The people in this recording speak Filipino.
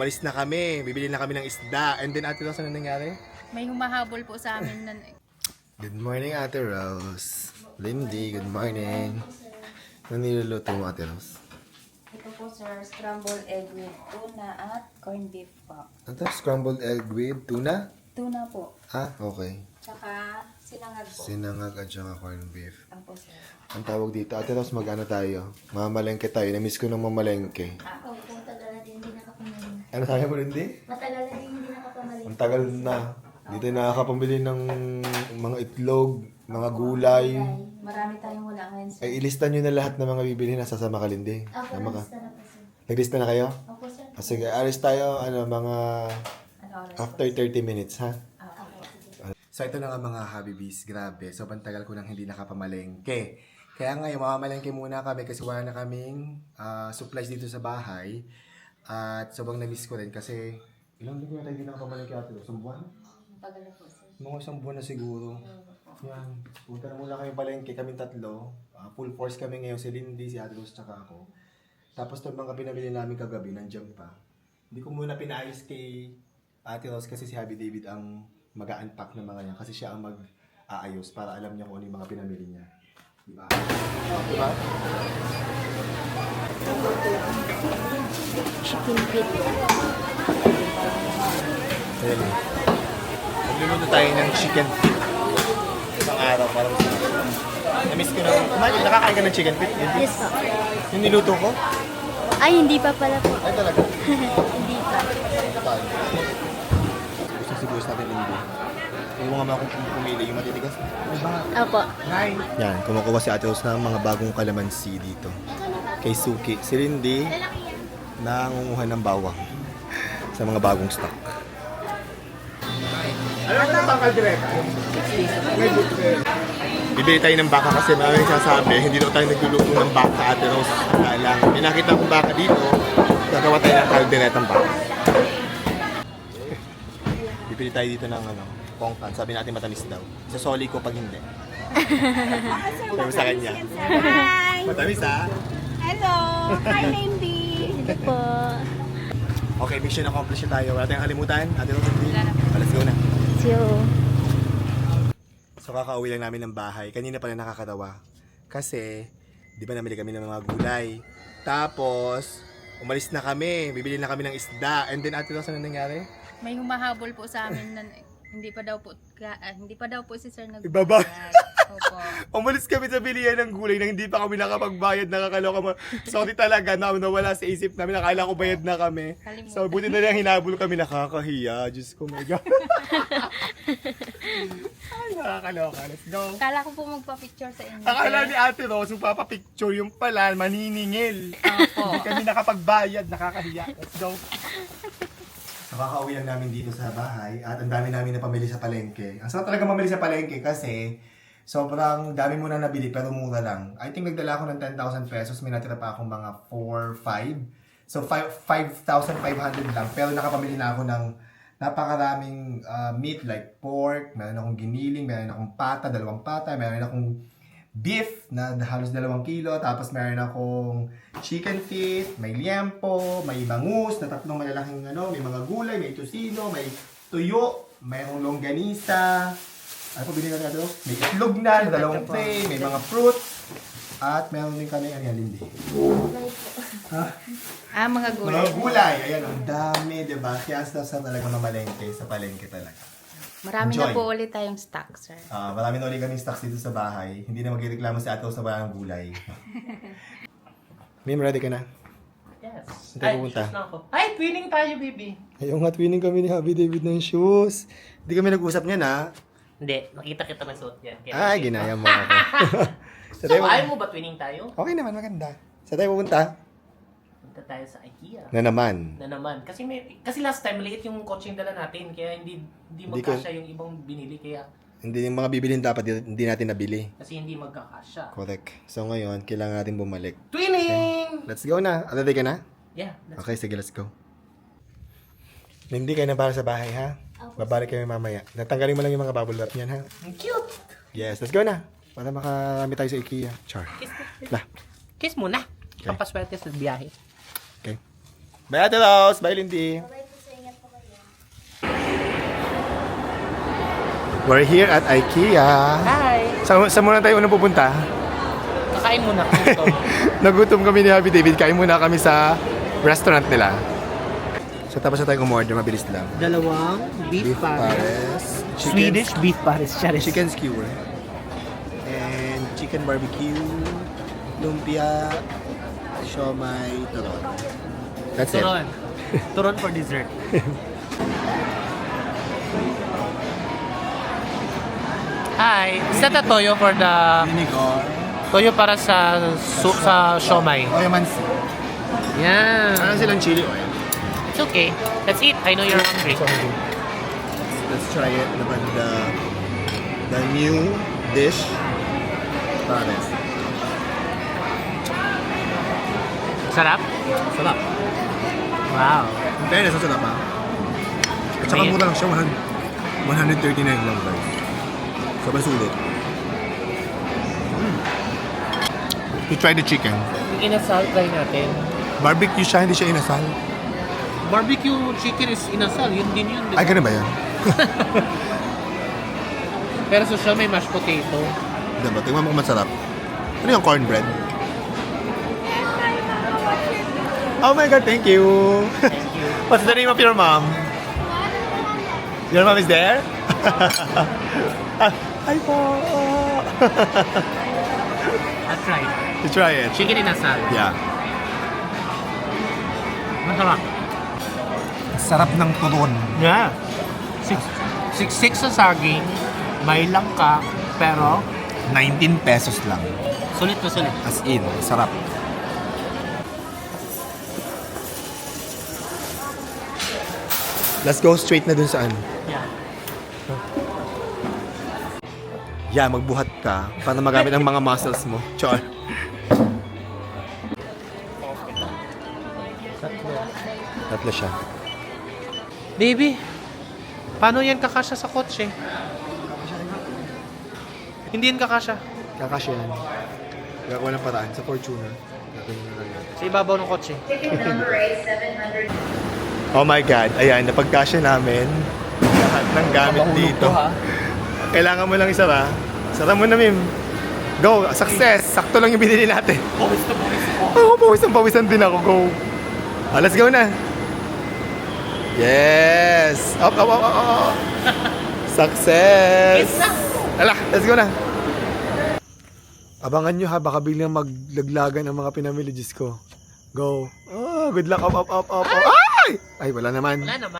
umalis na kami. Bibili na kami ng isda. And then, Ate Rose, ano nangyari? May humahabol po sa amin na Good morning, Ate Rose. Lindy, good morning. Ano niluluto mo, Ate Rose? Ito po sir, scrambled egg with tuna at corned beef po. Ito, scrambled egg with tuna? Tuna po. Ah, okay. Tsaka sinangag po. Sinangag at saka corned beef. Ako sir. Ang tawag dito, Ate Rose, mag-ano tayo? Mamalengke tayo. Na-miss ko ng mamalengke. Ako po, matagal na din hindi nakapamaling. Ano tayo mo, Lindy? Matagal na din hindi nakapamaling. Ang tagal na. Dito nakakapambili ng mga itlog, mga gulay. Marami tayong wala ngayon sir. Ay, ilista nyo na lahat ng mga bibili na sasama ka, Lindy. Ako, ka. nalista na po sir. Naglista na kayo? Ako sir. Ah, sige, alis tayo, ano, mga Ano oras after 30 minutes, ha? Ako, sige. So ito na nga mga Habibis, grabe. So tagal ko nang hindi nakapamalengke. Kaya ngayon, mamamalengke muna kami kasi wala na kaming ah, supplies dito sa bahay. At sobrang na-miss ko rin kasi ilang linggo na tayo hindi nakapamalengke ate? Isang buwan? Tagal na po sir. Mga isang buwan na siguro. Yan. Punta na muna kami palengke, kami tatlo. Ah, full force kami ngayon, si Lindy, si Ate Rose, tsaka ako. Tapos itong mga pinabili namin kagabi, nandiyan pa. Hindi ko muna pinaayos kay Ate Rose kasi si Happy David ang mag-unpack ng mga niya kasi siya ang mag-aayos para alam niya kung ano yung mga pinamili niya. Diba? Diba? Chicken feet. Ayan. Magluluto tayo ng chicken feet. Isang araw para masarap. Na-miss ko na. Kumain, nakakain ka ng chicken feet? Yun, Yes po. yung niluto ko? Ay, hindi pa pala po. Ay talaga. hindi pa. Tayo. Gusto siguro sa atin hindi. Yung mga mga kung pumili, yung matitigas. Opo. Yan, kumukuha si Ate Rose ng mga bagong kalamansi dito. Kay Suki. Si Lindy, nangunguha ng bawang sa mga bagong stock. Ano na bangkal direct? Bibili tayo ng baka kasi maraming sasabi, hindi daw tayo nagluluto ng baka Ate Rose. Kaya lang, may nakita akong baka dito, gagawa tayo ng kalderetang baka. Bibili tayo dito ng ano, pongkan. Sabi natin matamis daw. Isasoli ko pag hindi. Sabi mo sa kanya. Matamis ha? Hello! Hi, Lindy! Hindi po. Okay, mission accomplished na tayo. Wala tayong kalimutan. Ate hindi. Let's go na. See you. So kakauwi lang namin ng bahay. Kanina pala nakakatawa. Kasi, di ba namili kami ng mga gulay. Tapos, umalis na kami. Bibili na kami ng isda. And then, Ate Rose, ano nangyari? May humahabol po sa amin na hindi pa daw po ah, hindi pa daw po si Sir nag Ibaba. Opo. Umalis kami sa bilihan ng gulay nang hindi pa kami nakapagbayad. Nakakaloka mo. Sorry talaga na nawala sa isip namin. Nakala ko bayad na kami. Kalimutan. So, buti na lang hinabol kami. Nakakahiya. Diyos ko, my God. Ay, nakakaloka. Let's go. Kala ko po magpa-picture sa inyo. Akala ni Ate Rose, yung papapicture yung pala, maniningil. Opo. Hindi kami nakapagbayad, nakakahiya. Let's go. Nakakauwi lang namin dito sa bahay at ang dami namin na pamili sa palengke. Ang sarap talaga mamili sa palengke kasi sobrang dami mo na nabili pero mura lang. I think nagdala ako ng 10,000 pesos, may natira pa akong mga 4, 5. So 5 5,500 lang pero nakapamili na ako ng napakaraming uh, meat like pork, meron akong giniling, meron akong pata, dalawang pata, meron akong beef na halos dalawang kilo, tapos meron akong chicken feet, may liempo, may bangus na tatlong malalaking ano, may mga gulay, may tocino, may tuyo, mayroong longganisa, ano pa binili natin ito? May itlog na, dalawang tray, may mga fruits, at meron din kami, ano yan, Lindy? Ah, mga gulay. Mga gulay, ayan, ang dami, di ba? Kaya sa sa talaga mamalengke, sa palengke talaga. Marami Enjoy. na po ulit tayong stock, Sir. Ah, marami na ulit kaming stocks dito sa bahay. Hindi na magreklamo si Ato sa walang gulay. Mim, ready ka na? Yes. Saan tayo Ay, pupunta? shoes na ako. Ay, twinning tayo, baby. Ayaw nga, twinning kami ni Happy David ng shoes. Hindi kami nag-usap niyan, ha? Hindi, nakita kita ng suot yan. Kaya Ay, ginaya mo ako. sa So, tayo, ayaw mo ba twinning tayo? okay naman, maganda. Sa tayo pupunta? Punta tayo sa IKEA. Na naman. Na naman. Kasi may kasi last time maliit yung coaching dala natin kaya hindi hindi magkasya yung ibang binili kaya Hindi yung mga bibilin dapat di- hindi natin nabili. kasi hindi magkakasya. Correct. So ngayon, kailangan natin bumalik. Twinning! Let's go na. Ready ka na? Yeah. Okay, sige, let's go. Hindi kayo na para sa bahay, ha? Babalik kami mamaya. Natanggalin mo lang yung mga bubble wrap niyan, ha? Ang cute! Yes, let's go na. Para makarami tayo sa IKEA. Char. Kiss, Na. kiss muna. Okay. Pampaswerte sa biyahe. Bye, Ate Rose. Bye, Lindy. We're here at IKEA. Hi! Sa, sa muna tayo unang pupunta? Kakain muna Nagutom kami ni Happy David. Kain muna kami sa restaurant nila. So tapos na tayo umorder. Mabilis lang. Dalawang beef, pares. Chicken, Swedish beef pares. Charis. Chicken skewer. And chicken barbecue. Lumpia. Siomay. Turon. That's it. Turon. Turon for dessert. Hi! Is that a toyo for the... Vinegar. Toyo para sa su, sa siomay. Oil mansi. Yeah. Ano silang chili oil? It's okay. Let's eat. I know you're hungry. Let's try it. Naman the, the new dish. Pares. Sarap? Sarap. Wow. In fairness, ang sarap ha. At saka May- mura lang siya, 100 139 lang guys. Sobrang sulit. You try the chicken. Yung inasal, try natin. Barbecue siya, hindi siya inasal. Barbecue chicken is inasal. Yun din yun. di Ay, ba? ganun ba yan? Pero sa siya may mashed potato. Diba? Tingnan mo kung masarap. Ano yung cornbread? Oh my God, thank you. Thank you. What's the name of your mom? Your mom is there? Ah, Hi po. I'll try. you try it. Chicken inasal. Yeah. Masarap. Sarap ng turon. Yeah. Six, six, six sa saging. May langka. Pero, 19 pesos lang. sulit na sulit. As in, sarap. Let's go straight na dun sa ano. Yeah. Yeah, magbuhat ka para magamit ang mga muscles mo. Char. Tatlo siya. Baby, paano yan kakasya sa kotse? Hindi yan kakasya. Kakasya yan. Gagawa ng paraan sa Fortuner. Sa ibabaw ng kotse. Oh my God. Ayan, napagkasya namin. Lahat ng gamit dito. Kailangan mo lang isara. Sara mo na, Mim. Go! Success! Sakto lang yung binili natin. Pawis na pawis ako. Ako, pawisan pawisan din ako. Go! Ah, let's go na. Yes! Up, up, up, up, up. Success! Ala, let's go na. Abangan nyo ha, baka biglang maglaglagan ang mga pinamili. Diyos ko. Go. Oh, good luck. Up, up, up, up, up. Ay! Ay, wala naman. Wala naman.